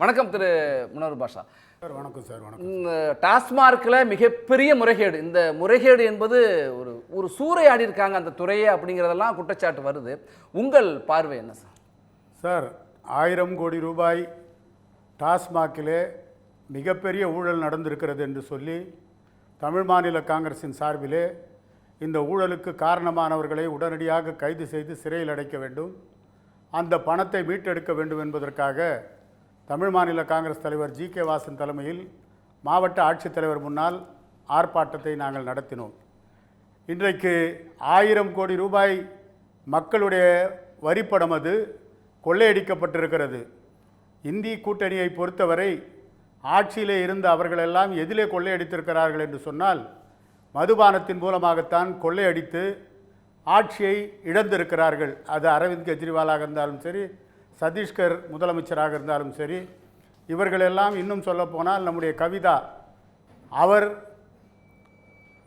வணக்கம் திரு முனவர் பாஷா. சார் வணக்கம் சார் வணக்கம் டாஸ்மார்க்கில் மிகப்பெரிய முறைகேடு. இந்த முறைகேடு என்பது ஒரு ஒரு சூறையாடி இருக்காங்க அந்த துறையை அப்படிங்கிறதெல்லாம் குற்றச்சாட்டு வருது. உங்கள் பார்வை என்ன சார்? சார் ஆயிரம் கோடி ரூபாய் டாஸ்மாகிலே மிகப்பெரிய ஊழல் நடந்திருக்கிறது என்று சொல்லி தமிழ் மாநில காங்கிரசின் சார்பிலே இந்த ஊழலுக்கு காரணமானவர்களை உடனடியாக கைது செய்து சிறையில் அடைக்க வேண்டும். அந்த பணத்தை மீட்டெடுக்க வேண்டும் என்பதற்காக தமிழ் மாநில காங்கிரஸ் தலைவர் ஜி கே வாசன் தலைமையில் மாவட்ட ஆட்சித்தலைவர் முன்னால் ஆர்ப்பாட்டத்தை நாங்கள் நடத்தினோம். இன்றைக்கு ஆயிரம் கோடி ரூபாய் மக்களுடைய வரிப்படம் அது கொள்ளையடிக்கப்பட்டிருக்கிறது. இந்தி கூட்டணியை பொறுத்தவரை ஆட்சியிலே இருந்த அவர்களெல்லாம் எதிலே கொள்ளையடித்திருக்கிறார்கள் என்று சொன்னால் மதுபானத்தின் மூலமாகத்தான் கொள்ளையடித்து ஆட்சியை இழந்திருக்கிறார்கள். அது அரவிந்த் கெஜ்ரிவாலாக இருந்தாலும் சரி சத்தீஸ்கர் முதலமைச்சராக இருந்தாலும் சரி இவர்களெல்லாம் இன்னும் சொல்லப்போனால் நம்முடைய கவிதா அவர்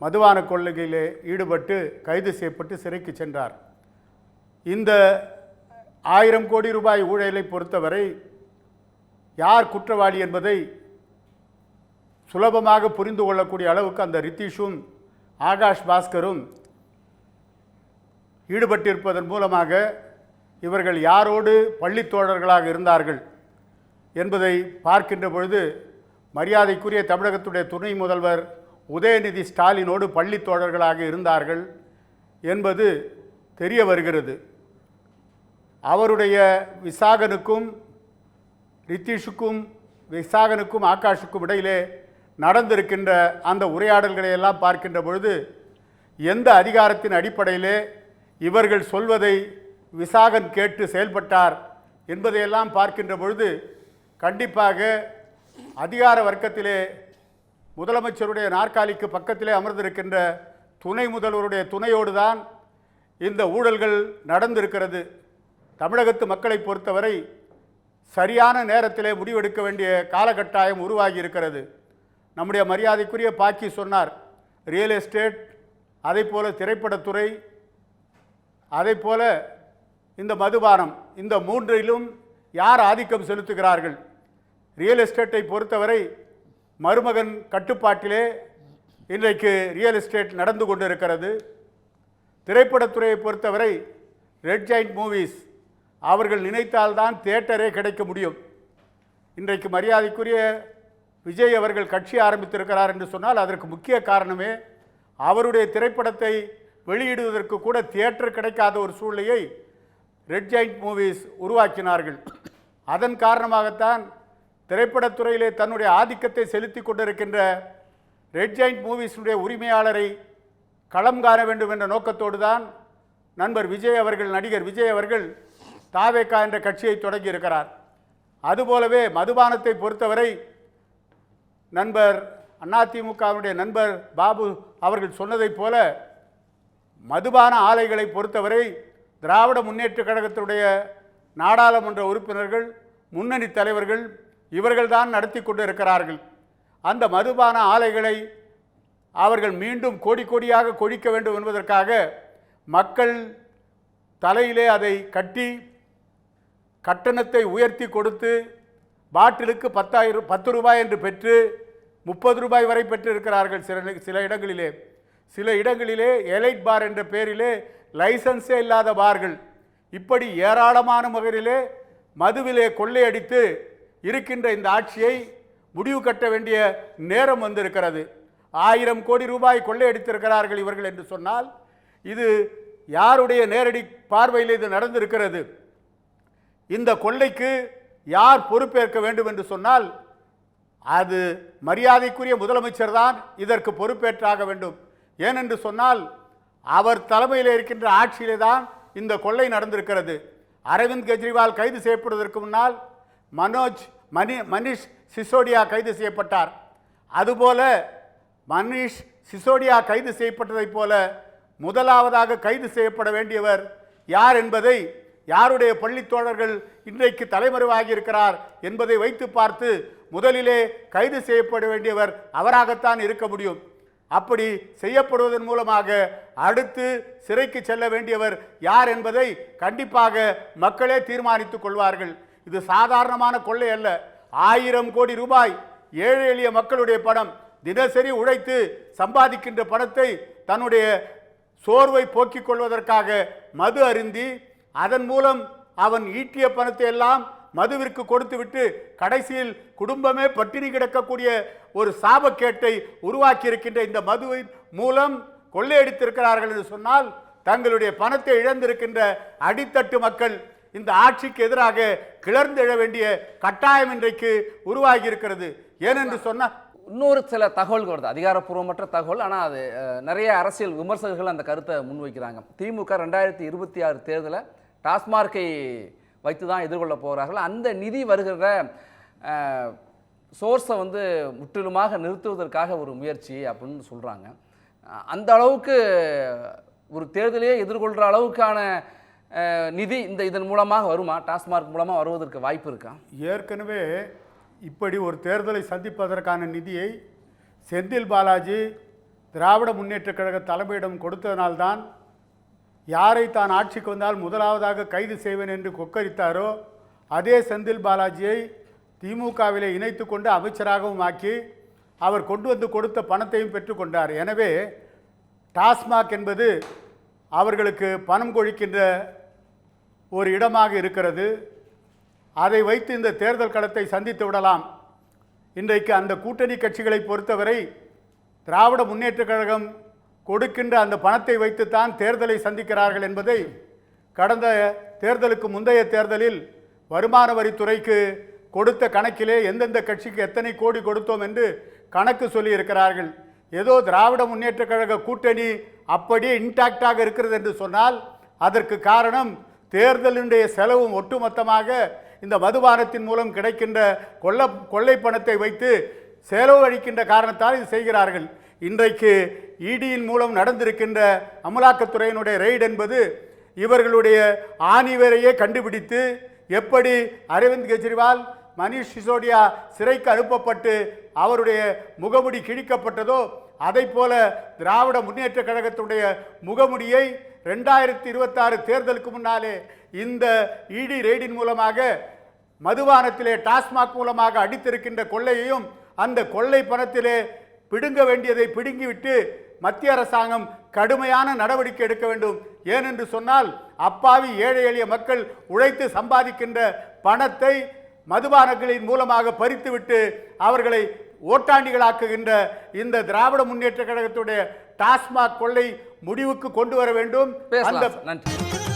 மதுவான கொள்ளையிலே ஈடுபட்டு கைது செய்யப்பட்டு சிறைக்கு சென்றார். இந்த ஆயிரம் கோடி ரூபாய் ஊழலை பொறுத்தவரை யார் குற்றவாளி என்பதை சுலபமாக புரிந்து கொள்ளக்கூடிய அளவுக்கு அந்த ரித்தீஷும் ஆகாஷ் பாஸ்கரும் ஈடுபட்டிருப்பதன் மூலமாக இவர்கள் யாரோடு பள்ளி தோழர்களாக இருந்தார்கள் என்பதை பார்க்கின்ற பொழுது மரியாதைக்குரிய தமிழகத்துடைய துணை முதல்வர் உதயநிதி ஸ்டாலினோடு பள்ளி தோழர்களாக இருந்தார்கள் என்பது தெரிய வருகிறது. அவருடைய விசாகனுக்கும் ரித்தீஷுக்கும் விசாகனுக்கும் ஆகாஷுக்கும் இடையிலே நடந்திருக்கின்ற அந்த உரையாடல்களை எல்லாம் பார்க்கின்ற பொழுது எந்த அதிகாரத்தின் அடிப்படையிலே இவர்கள் சொல்வதை விசாகன் கேட்டு செயல்பட்டார் என்பதையெல்லாம் பார்க்கின்ற பொழுது கண்டிப்பாக அதிகார வர்க்கத்திலே முதலமைச்சருடைய நாற்காலிக்கு பக்கத்திலே அமர்ந்திருக்கின்ற துணை முதல்வருடைய துணையோடு தான் இந்த ஊழல்கள் நடந்திருக்கிறது. தமிழகத்து மக்களை பொறுத்தவரை சரியான நேரத்திலே முடிவெடுக்க வேண்டிய காலகட்டாயம் உருவாகி இருக்கிறது நம்முடைய மரியாதைக்குரிய பாக்கி சொன்னார் ரியல் எஸ்டேட் அதே போல் திரைப்படத்துறை அதே போல இந்த மதுபானம் இந்த மூன்றிலும் யார் ஆதிக்கம் செலுத்துகிறார்கள்? ரியல் எஸ்டேட்டை பொறுத்தவரை மருமகன் கட்டுப்பாட்டிலே இன்றைக்கு ரியல் எஸ்டேட் நடந்து கொண்டிருக்கிறது. திரைப்படத்துறையை பொறுத்தவரை ரெட் ஜாயிண்ட் மூவிஸ் அவர்கள் நினைத்தால்தான் தேட்டரே கிடைக்க முடியும். இன்றைக்கு மரியாதைக்குரிய விஜய் அவர்கள் கட்சி ஆரம்பித்திருக்கிறார் என்று சொன்னால் அதற்கு முக்கிய காரணமே அவருடைய திரைப்படத்தை வெளியிடுவதற்கு கூட தியேட்டர் கிடைக்காத ஒரு சூழ்நிலையை ரெட் ஜாயிண்ட் மூவிஸ் உருவாக்கினார்கள். அதன் காரணமாகத்தான் திரைப்படத்துறையிலே தன்னுடைய ஆதிக்கத்தை செலுத்தி கொண்டிருக்கின்ற ரெட் ஜாயிண்ட் மூவிஸினுடைய உரிமையாளரை களம் காண வேண்டும் என்ற நோக்கத்தோடு தான் நண்பர் விஜய் அவர்கள் நடிகர் விஜய் அவர்கள் தாவேக்கா என்ற கட்சியை தொடங்கி இருக்கிறார். அதுபோலவே மதுபானத்தை பொறுத்தவரை நண்பர் அதிமுகவினுடைய நண்பர் பாபு அவர்கள் சொன்னதைப் போல மதுபான ஆலைகளை பொறுத்தவரை திராவிட முன்னேற்றக் கழகத்தினுடைய நாடாளுமன்ற உறுப்பினர்கள் முன்னணி தலைவர்கள் இவர்கள்தான் நடத்தி கொண்டு இருக்கிறார்கள். அந்த மதுபான ஆலைகளை அவர்கள் மீண்டும் கோடி கோடியாக கொழிக்க வேண்டும் என்பதற்காக மக்கள் தலையிலே அதை கட்டி கட்டணத்தை உயர்த்தி கொடுத்து பாட்டிலுக்கு பத்தாயிரம் பத்து ரூபாய் என்று பெற்று முப்பது ரூபாய் வரை பெற்றிருக்கிறார்கள் சில சில இடங்களிலே. சில இடங்களிலே எலைட் பார் என்ற பெயரிலே லைசன்ஸே இல்லாத பார்கள். இப்படி ஏராளமான முகரிலே மதுவிலே கொள்ளையடித்து இருக்கின்ற இந்த ஆட்சியை முடிவு கட்ட வேண்டிய நேரம் வந்திருக்கிறது. ஆயிரம் கோடி ரூபாய் கொள்ளையடித்திருக்கிறார்கள் இவர்கள் என்று சொன்னால் இது யாருடைய நேரடி பார்வையில் இது நடந்திருக்கிறது? இந்த கொள்ளைக்கு யார் பொறுப்பேற்க வேண்டும் என்று சொன்னால் அது மரியாதைக்குரிய முதலமைச்சர் தான் இதற்கு பொறுப்பேற்றாக வேண்டும். ஏனென்று சொன்னால் அவர் தலைமையில் இருக்கின்ற ஆட்சியிலே தான் இந்த கொள்ளை நடந்திருக்கிறது. அரவிந்த் கெஜ்ரிவால் கைது செய்யப்படுவதற்கு முன்னால் மனோஜ் மணி மனிஷ் சிசோடியா கைது செய்யப்பட்டார். அதுபோல மனிஷ் சிசோடியா கைது செய்யப்பட்டதைப் போல முதலாவதாக கைது செய்யப்பட வேண்டியவர் யார் என்பதை யாருடைய பள்ளி தோழர்கள் இன்றைக்கு தலைமறைவாகி இருக்கிறார் என்பதை வைத்து பார்த்து முதலிலே கைது செய்யப்பட வேண்டியவர் அவராகத்தான் இருக்க முடியும். அப்படி செய்யப்படுவதன் மூலமாக அடுத்து சிறைக்கு செல்ல வேண்டியவர் யார் என்பதை கண்டிப்பாக மக்களே தீர்மானித்துக் கொள்வார்கள். இது சாதாரணமான கொள்ளை அல்ல. ஆயிரம் கோடி ரூபாய் ஏழை எளிய மக்களுடைய பணம். தினசரி உழைத்து சம்பாதிக்கின்ற பணத்தை தன்னுடைய சோர்வை போக்கிக் கொள்வதற்காக மது அருந்தி அதன் மூலம் அவன் ஈட்டிய பணத்தை எல்லாம் மதுவிற்கு கொடுத்துவிட்டு கடைசியில் குடும்பமே பட்டினி கிடக்கக்கூடிய ஒரு சாபக்கேட்டை உருவாக்கி இருக்கின்ற இந்த மதுவின் மூலம் கொள்ளையடித்திருக்கிறார்கள் என்று சொன்னால் தங்களுடைய பணத்தை இழந்திருக்கின்ற அடித்தட்டு மக்கள் இந்த ஆட்சிக்கு எதிராக கிளர்ந்தெழ வேண்டிய கட்டாயம் இன்றைக்கு உருவாகி இருக்கிறது ஏனென்று சொன்னால் இன்னொரு சில தகவல்கள் வருது. அதிகாரப்பூர்வமற்ற தகவல். ஆனால் அது நிறைய அரசியல் விமர்சகர்கள் அந்த கருத்தை முன்வைக்கிறாங்க. திமுக ரெண்டாயிரத்தி இருபத்தி ஆறு தேர்தலில் டாஸ்மார்க்கை வைத்து தான் எதிர்கொள்ள போகிறார்கள். அந்த நிதி வருகிற சோர்ஸை வந்து முற்றிலுமாக நிறுத்துவதற்காக ஒரு முயற்சி அப்படின்னு சொல்கிறாங்க அந்த அளவுக்கு ஒரு தேர்தலையே எதிர்கொள்கிற அளவுக்கான நிதி இந்த இதன் மூலமாக வருமா? டாஸ்மார்க் மூலமாக வருவதற்கு வாய்ப்பு இருக்கா? ஏற்கனவே இப்படி ஒரு தேர்தலை சந்திப்பதற்கான நிதியை செந்தில் பாலாஜி திராவிட முன்னேற்றக் கழக தலைமையிடம் கொடுத்ததனால்தான் யாரை தான் ஆட்சிக்கு வந்தால் முதலாவதாக கைது செய்வேன் என்று கொக்கரித்தாரோ அதே செந்தில் பாலாஜியை திமுகவிலே இணைத்து கொண்டு அமைச்சராகவும் ஆக்கி அவர் கொண்டு வந்து கொடுத்த பணத்தையும் பெற்றுக்கொண்டார் எனவே டாஸ்மாக் என்பது அவர்களுக்கு பணம் கொழிக்கின்ற ஒரு இடமாக இருக்கிறது. அதை வைத்து இந்த தேர்தல் களத்தை சந்தித்து விடலாம். இன்றைக்கு அந்த கூட்டணி கட்சிகளை பொறுத்தவரை திராவிட முன்னேற்றக் கழகம் கொடுக்கின்ற அந்த பணத்தை வைத்துத்தான் தேர்தலை சந்திக்கிறார்கள் என்பதை கடந்த தேர்தலுக்கு முந்தைய தேர்தலில் வருமான வரித்துறைக்கு கொடுத்த கணக்கிலே எந்தெந்த கட்சிக்கு எத்தனை கோடி கொடுத்தோம் என்று கணக்கு சொல்லியிருக்கிறார்கள். ஏதோ திராவிட முன்னேற்றக் கழக கூட்டணி அப்படியே இன்டாக்டாக இருக்கிறது என்று சொன்னால் அதற்கு காரணம் தேர்தலினுடைய செலவும் ஒட்டுமொத்தமாக இந்த மதுபானத்தின் மூலம் கிடைக்கின்ற கொள்ள கொள்ளை பணத்தை வைத்து செலவழிக்கின்ற காரணத்தால் இது செய்கிறார்கள். இன்றைக்கு இடியின் மூலம் நடந்திருக்கின்ற அமலாக்கத்துறையினுடைய ரெய்டு என்பது இவர்களுடைய ஆணிவரையே கண்டுபிடித்து எப்படி அரவிந்த் கெஜ்ரிவால் மணிஷ் சிசோடியா சிறைக்கு அனுப்பப்பட்டு அவருடைய முகமுடி கிழிக்கப்பட்டதோ அதை போல திராவிட முன்னேற்ற கழகத்துடைய முகமுடியை ரெண்டாயிரத்தி இருபத்தாறு தேர்தலுக்கு முன்னாலே இந்த இடி ரெய்டின் மூலமாக மதுபானத்திலே டாஸ்மாக் மூலமாக அடித்திருக்கின்ற கொள்ளையையும் அந்த கொள்ளை பணத்திலே பிடுங்க வேண்டியதை பிடுங்கிவிட்டு மத்திய அரசாங்கம் கடுமையான நடவடிக்கை எடுக்க வேண்டும். ஏனென்று சொன்னால் அப்பாவி ஏழை எளிய மக்கள் உழைத்து சம்பாதிக்கின்ற பணத்தை மதுபானங்களின் மூலமாக பறித்துவிட்டு அவர்களை ஓட்டாண்டிகளாக்குகின்ற இந்த திராவிட முன்னேற்ற கழகத்துடைய டாஸ்மாக் கொள்ளை முடிவுக்கு கொண்டு வர வேண்டும். அந்த. நன்றி.